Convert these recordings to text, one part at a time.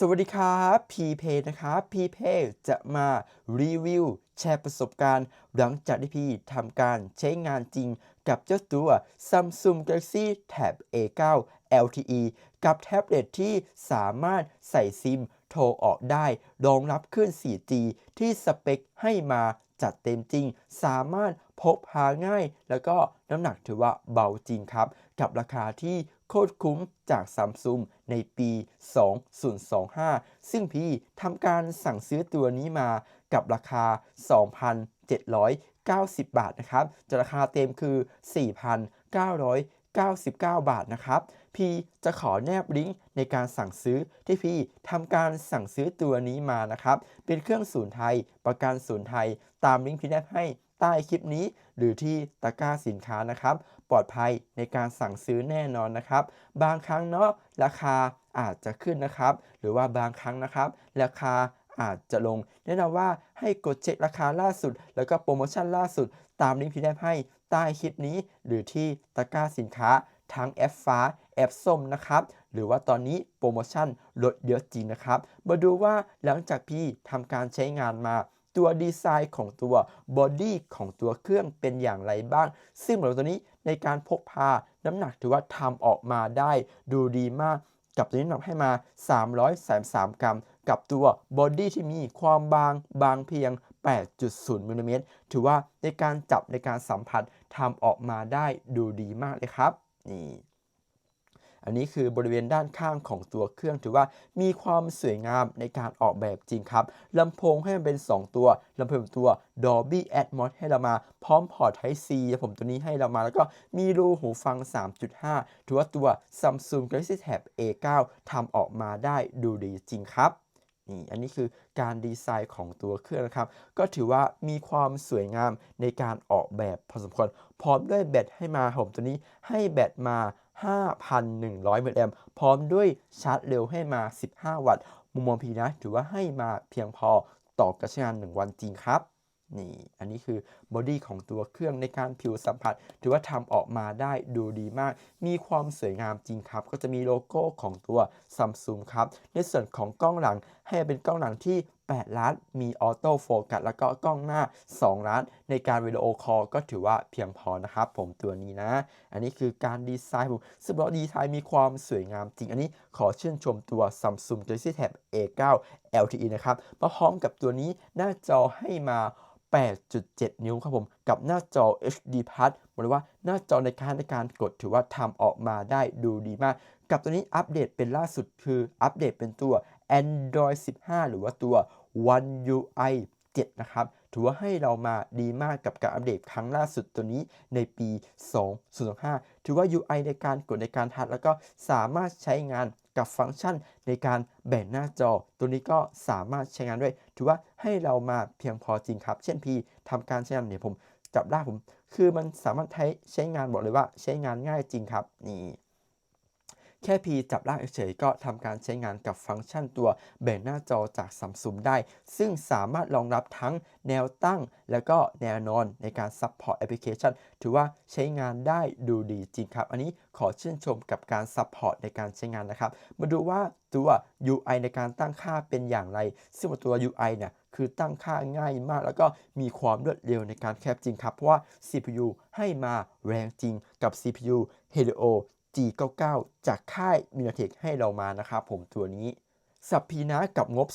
สวัสดีครับพีเพนะครับพีเพจะมารีวิวแชร์ประสบการณ์ หลังจากที่พี่ทำการใช้งานจริงกับเจ้าตัว Samsung Galaxy Tab A9 LTE กับแท็บเล็ตที่สามารถใส่ซิมโทรออกได้ รองรับคลื่น 4G ที่สเปคให้มาจัดเต็มจริง สามารถ พกพาง่าย แล้วก็น้ำหนักถือว่าเบาจริงครับ กับราคาที่โคตรคุ้มจากซัมซุงในปี 2025 ซึ่งพี่ทำการสั่งซื้อตัวนี้มากับราคา 2,790 บาทนะครับจะราคาเต็มคือ 4,999 บาทนะครับ พี่จะขอแนบลิงก์ในการสั่งซื้อที่พี่ทำการสั่งซื้อตัวนี้มานะครับ เป็นเครื่องศูนย์ไทย ประกันศูนย์ไทย ตามลิงก์พี่แนบให้ ใต้คลิปนี้ หรือที่ตะกร้าสินค้านะครับ ปลอดภัยในการสั่งซื้อแน่นอนนะครับ บางครั้งเนาะราคาอาจจะขึ้นนะครับ หรือว่าบางครั้งนะครับ ราคาอาจจะลง แนะนำว่าให้กดเช็คราคาล่าสุด แล้วก็โปรโมชั่นล่าสุด ตามลิงก์ที่ได้ให้ใต้คลิปนี้ หรือที่ตะกร้าสินค้าทั้งแอปฟ้าแอปส้มนะครับ หรือว่าตอนนี้โปรโมชั่นลดเยอะจริงนะครับ มาดูว่าหลังจากพี่ทำการใช้งานมา ตัวดีไซน์ของตัวบอดี้ของตัวเครื่องเป็นอย่างไรบ้าง ซึ่งเหมือนตัวนี้ในการพกพาน้ำหนักถือว่าทำออกมาได้ดูดีมากกับตัวนี้น้ำหนักให้มา 333 กรัม กับตัวบอดี้ที่มีความบางบางเพียง 8.0มิลลิเมตรถือว่าในการจับในการสัมผัสทำออกมาได้ดูดีมากเลยครับ นี่ อันนี้คือบริเวณด้านข้างของตัวเครื่องถือว่ามีความสวยงามในการออกแบบจริงครับลำโพงให้มันเป็น 2 ตัวลำโพงตัว Dolby Atmos ให้เรามาพร้อมพอร์ต Type C ผมตัวนี้ให้เรามาแล้วก็มีรูหูฟัง 3.5 ถือว่าตัว Samsung Galaxy Tab A9 ทำออกมาได้ดูดีจริงครับนี่อันนี้คือการดีไซน์ของตัวเครื่องนะครับ ก็ถือว่ามีความสวยงามในการออกแบบพอสมควรพร้อมด้วยแบตให้มาผมตัวนี้ให้แบตมา 5,100มิลลิแอมพร้อมด้วยชาร์จเร็วให้มา 15 วัตต์ มุมมองพีนะถือว่าให้มาเพียงพอต่อการใช้งาน 1 วันจริงครับ นี่ อันนี้คือบอดี้ของตัวเครื่องในการผิวสัมผัส ถือว่าทำออกมาได้ดูดีมาก มีความสวยงามจริงครับ ก็จะมีโลโก้ของตัว Samsung ครับ ในส่วนของกล้องหลังให้เป็นกล้องหลังที่ 8 ล้าน มีออโต้โฟกัสแล้วก็กล้องหน้า 2 ล้าน ในการวิดีโอคอลก็ถือว่าเพียงพอนะครับ ผมตัวนี้นะ อันนี้คือการดีไซน์ผมซึ่งบอกดีไซน์มีความสวยงามจริง อันนี้ขอชื่นชมตัว Samsung Galaxy Tab A9 LTE นะครับมาพร้อมกับตัวนี้หน้าจอให้มา 8.7 นิ้วครับผม กับหน้าจอ HD Plus บอกเลยว่าหน้าจอในการในการกดถือว่าทำออกมาได้ดูดีมาก กับตัวนี้อัปเดตเป็นล่าสุดคืออัปเดตเป็นตัว Android 15 หรือว่าตัว One UI 7 นะครับ ถือว่าให้เรามาดีมากกับการอัปเดตครั้งล่าสุดตัวนี้ในปี 2025 ถือว่า UI ในการกดในการทัดแล้วก็สามารถใช้งานกับฟังก์ชันในการแบ่งหน้าจอ ตัวนี้ก็สามารถใช้งานด้วย ถือว่าให้เรามาเพียงพอจริงครับ เช่นพี่ทำการใช้งานเนี่ยผมจับได้ผม คือมันสามารถใช้ใช้งานบอกเลยว่าใช้งานง่ายจริงครับนี่ แค่พีจับลากเฉยๆก็ทำการใช้งานกับฟังก์ชันตัวแบ่งหน้าจอจากซัมซุงได้ ซึ่งสามารถรองรับทั้งแนวตั้ง แล้วก็แนวนอนในการซัพพอร์ตแอปพลิเคชันถือว่าใช้งานได้ดูดีจริงครับ อันนี้ขอชื่นชมกับการซัพพอร์ตในการใช้งานนะครับ มาดูว่าตัว UI ในการตั้งค่าเป็นอย่างไร ซึ่งตัว UI เนี่ยคือตั้งค่าง่ายมาก แล้วก็มีความรวดเร็วในการแคปจริงครับ เพราะว่า CPU ให้มาแรงจริงกับ CPU Helio G99 จากค่ายมิโนเทคให้เรามานะครับผมตัวนี้สับพีนะกับงบ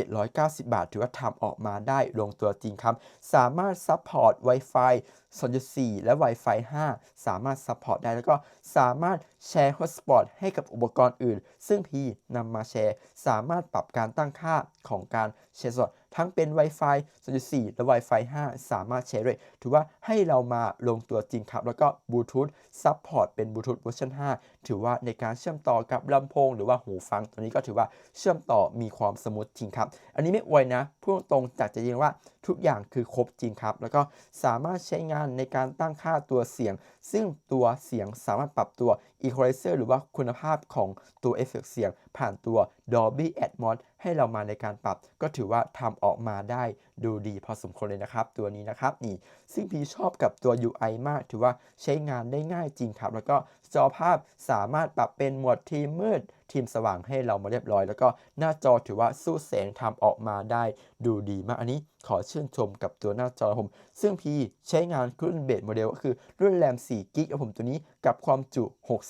2,790 บาท ถือว่าทำออกมาได้ลงตัวจริงครับ สามารถซัพพอร์ต Wi-Fi 2.4 และ Wi-Fi 5 สามารถซัพพอร์ตได้แล้วก็สามารถแชร์ฮอตสปอตให้กับอุปกรณ์อื่น ซึ่งพีนำมาแชร์ สามารถปรับการตั้งค่าของการแชร์สดทั้งเป็น Wi-Fi 2.4 และ Wi-Fi 5 สามารถแชร์ด้วยถือว่าให้เรามาลงตัวจริงครับ แล้วก็บลูทูธซัพพอร์ตเป็นบลูทูธเวอร์ชัน5ถือว่าในการเชื่อมต่อกับลำโพง หรือว่าหูฟังตัวนี้ก็ถือว่าเชื่อมต่อมีความสมูทจริงครับ อันนี้ไม่อวยนะพูดตรงจากจะยิงว่าทุกอย่างคือครบจริงครับ แล้วก็สามารถใช้งานในการตั้งค่าตัวเสียง ซึ่งตัวเสียงสามารถปรับตัว Equalizer หรือว่าคุณภาพของตัวเอฟเฟกเสียง ผ่านตัว Dolby Atmos ให้เรามาในการปรับ ก็ถือว่าทำออกมาได้ดูดีพอสมควรเลยนะครับ ตัวนี้นะครับนี่ซึ่งพี่ชอบกับตัว UI มาก ถือว่าใช้งานได้ง่ายจริงครับ แล้วก็จอภาพสามารถปรับเป็นโหมดทีมืด ทีมสว่างให้เรามาเรียบร้อย แล้วก็หน้าจอถือว่าสู้แสงทำออกมาได้ดูดีมากอันนี้ขอชื่นชมกับตัวหน้าจอผม ซึ่งพีใช้งานรุ่นเบสโมเดลก็คือรุ่นแรม4กิกครับผมตัวนี้กับความจุ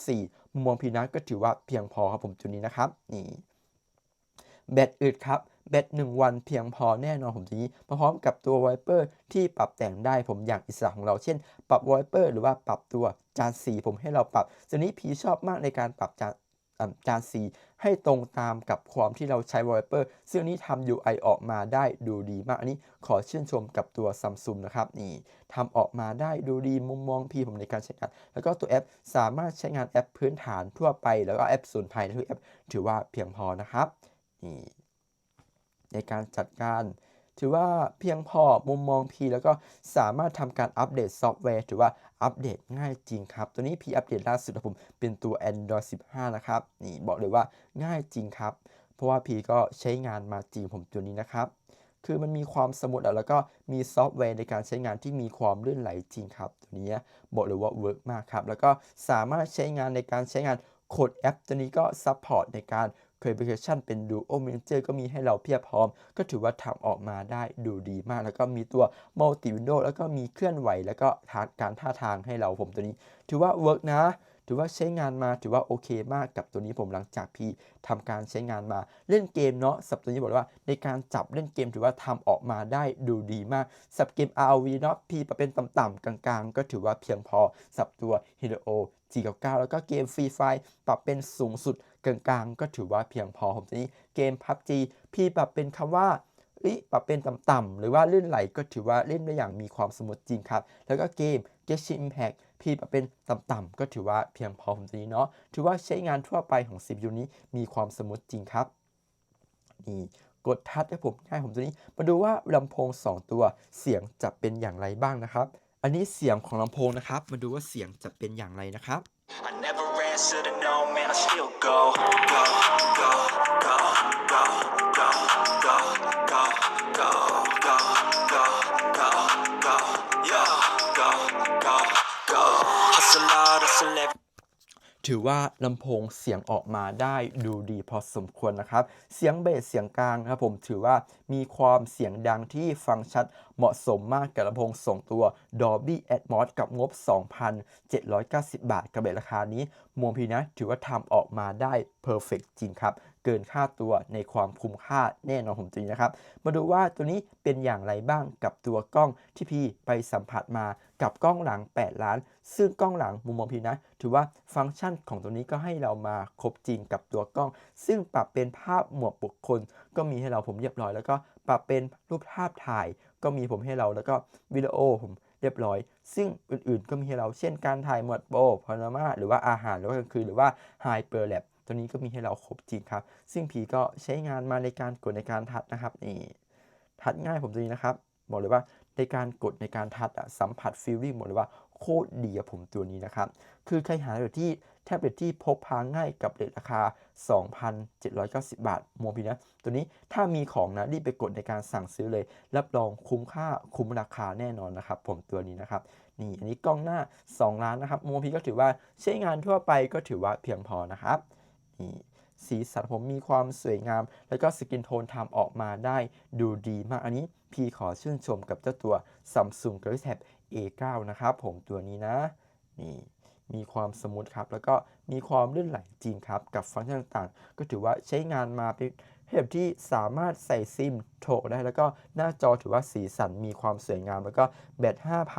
64 มุมมองพีนะก็ถือว่าเพียงพอครับผมตัวนี้นะครับนี่แบตอึดครับแบต1วันเพียงพอแน่นอนผมตัวนี้มาพร้อมกับตัวไวเปอร์ที่ปรับแต่งได้ผมอย่างอิสระของเราเช่น ปรับไวเปอร์หรือว่าปรับตัวจานสีผมให้เราปรับตัวนี้พีชอบมากในการปรับจานอ่า จานสีให้ตรงตามกับความที่เราใช้ไวเปอร์ซึ่งอันนี้ทำ UI ออกมาได้ดูดีมาก อันนี้ขอชื่นชมกับตัวซัมซุงนะครับ นี่ทำออกมาได้ดูดีมุมมองพีผมในการใช้งาน แล้วก็ตัวแอปสามารถใช้งานแอปพื้นฐานทั่วไป แล้วก็แอปส่วนภายในทุกแอป ถือว่าเพียงพอนะครับ นี่ในการจัดการถือว่าเพียงพอมุมมอง P แล้วก็สามารถทำการอัปเดตซอฟต์แวร์ ถือว่า อัปเดตง่ายจริงครับ ตัวนี้ P อัปเดตล่าสุดของผมเป็นตัว Android 15 นะครับ นี่บอกเลยว่าง่ายจริงครับ เพราะว่า P ก็ใช้งานมาจริงผมตัวนี้นะครับ คือมันมีความสมูทอะแล้วก็มีซอฟต์แวร์ในการใช้งานที่มีความลื่นไหลจริงครับ ตัวนี้บอกเลยว่าเวิร์กมากครับ แล้วก็สามารถใช้งานในการใช้งานโคดแอป ตัวนี้ก็ซัพพอร์ตในการ Verification เป็น Duo Manager ก็มีให้เราเพียบพร้อม ก็ถือว่าทำออกมาได้ดูดีมาก แล้วก็มีตัว Multi Window แล้วก็มีเคลื่อนไหว แล้วก็ทางการท่าทางให้เราผมตัวนี้ ถือว่าเวิร์กนะถือว่าใช้งานมาถือว่าโอเคมากกับตัวนี้ผมหลังจากพี่ทำการใช้งานมาเล่นเกมเนาะสับตัวนี้บอกเลยว่าในการจับเล่นเกมถือว่าทำออกมาได้ดูดีมากสับเกม ROV เนาะพี่ปรับเป็นต่ำๆกลางๆ ก็ถือว่าเพียงพอสับตัว Hero G99 แล้วก็เกมฟรีไฟปรับเป็นสูงสุด กลางๆ ก็ถือว่าเพียงพอผมตัวนี้เกม PUBG พี่ปรับเป็นคำว่าอ้ยปรับเป็นต่ำๆหรือว่าลื่นไหลก็ถือว่าเล่นได้อย่างมีความสมูทจริงครับ แล้วก็เกม Genshin Impact พี่ปรับเป็นต่ำๆก็ถือว่าเพียงพอผมตัวนี้เนาะถือว่าใช้งานทั่วไปของ CPU นี้มีความสมูทจริงครับนี่กดทัชให้ผมง่ายผมตัวนี้ มาดูว่าลำโพง 2 ตัวเสียงจะเป็นอย่างไรบ้างนะครับ อันนี้เสียงของลำโพงนะครับ มาดูว่าเสียงจะเป็นอย่างไรนะครับ I never answer to no, man, I still go, go, go, go, go, go, go, go, go, ถือว่าลำโพงเสียงออกมาได้ดูดีพอสมควรนะครับ เสียงเบสเสียงกลางนะครับผมถือว่ามีความเสียงดังที่ฟังชัดเหมาะสมมากกับลำโพงส่งตัว Dolby Atmos กับงบ 2,790 บาทกับเบสราคานี้มวมพีนะถือว่าทำออกมาได้เพอร์เฟกจริงครับ เกินค่าตัวในความคุ้มค่าแน่นอนผมจริงนะครับ มาดูว่าตัวนี้เป็นอย่างไรบ้างกับตัวกล้องที่พี่ไปสัมผัสมากับกล้องหลัง 8 ล้าน ซึ่งกล้องหลังมุมมองพี่นะ ถือว่าฟังก์ชันของตัวนี้ก็ให้เรามาครบจริงกับตัวกล้อง ซึ่งปรับเป็นภาพหมวดบุคคล ก็มีให้เราผมเรียบร้อย แล้วก็ปรับเป็นรูปภาพถ่าย ก็มีผมให้เราแล้วก็วิดีโอผมเรียบร้อย ซึ่งอื่นๆก็มีให้เราเช่นการถ่ายหมวดโปรพานามาหรือว่าอาหารหรือว่ากลางคืนหรือว่าไฮเปอร์แลบ ตัวนี้ก็มีให้เราครบจริงครับ ซึ่งผีก็ใช้งานมาในการกดในการทัดนะครับนี่ทัดง่ายผมตัวนี้นะครับ บอกเลยว่าในการกดในการทัดอะสัมผัสฟีลลิ่งบอกเลยว่าโคตรดีอะผมตัวนี้นะครับ คือใครหาแท็บเล็ตที่แท็บเล็ตที่พกพาง่ายกับเรทราคา 2,790 บาทโมพีนะ ตัวนี้ถ้ามีของนะรีบไปกดในการสั่งซื้อเลย รับรองคุ้มค่าคุ้มราคาแน่นอนนะครับ ผมตัวนี้นะครับ นี่อันนี้กล้องหน้า 2 ล้านนะครับโมพีก็ถือว่าใช้งานทั่วไปก็ถือว่าเพียงพอนะครับ นี่สีสันผมมีความสวยงาม แล้วก็สกินโทนทำออกมาได้ดูดีมากอันนี้ พี่ขอชื่นชมกับเจ้าตัว Samsung Galaxy Tab A9 นะครับผมตัวนี้นะ นี่มีความสมูทครับ แล้วก็มีความลื่นไหลจริงครับ กับฟังก์ชันต่างๆ ก็ถือว่าใช้งานมาเป็น แบบที่สามารถใส่ซิมโถได้แล้วก็หน้าจอถือว่าสีสันมีความสวยงาม แล้วก็แบต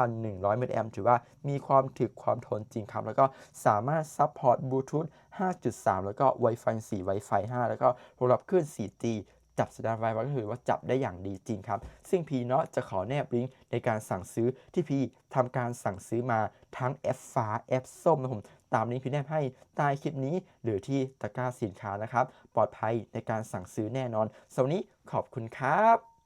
5,100มิลลิแอมถือว่ามีความถึกความทนจริงครับ แล้วก็สามารถซัพพอร์ตบลูทูธ5.3 แล้วก็ Wi-Fi 4 Wi-Fi 5 แล้วก็รองรับคลื่น 4G จับสัญญาณ Wi-Fi ก็ถือว่าจับได้อย่างดีจริงครับ ซึ่งพีเนาะจะขอแนบลิงก์ในการสั่งซื้อที่พีทำการสั่งซื้อมาทั้งแอปฟ้าแอปส้มนะผมตามลิงก์พีแนบให้ใต้คลิปนี้ หรือที่ตะกร้าสินค้านะครับ ปลอดภัยในการสั่งซื้อแน่นอนสำหรับวันนี้ขอบคุณครับ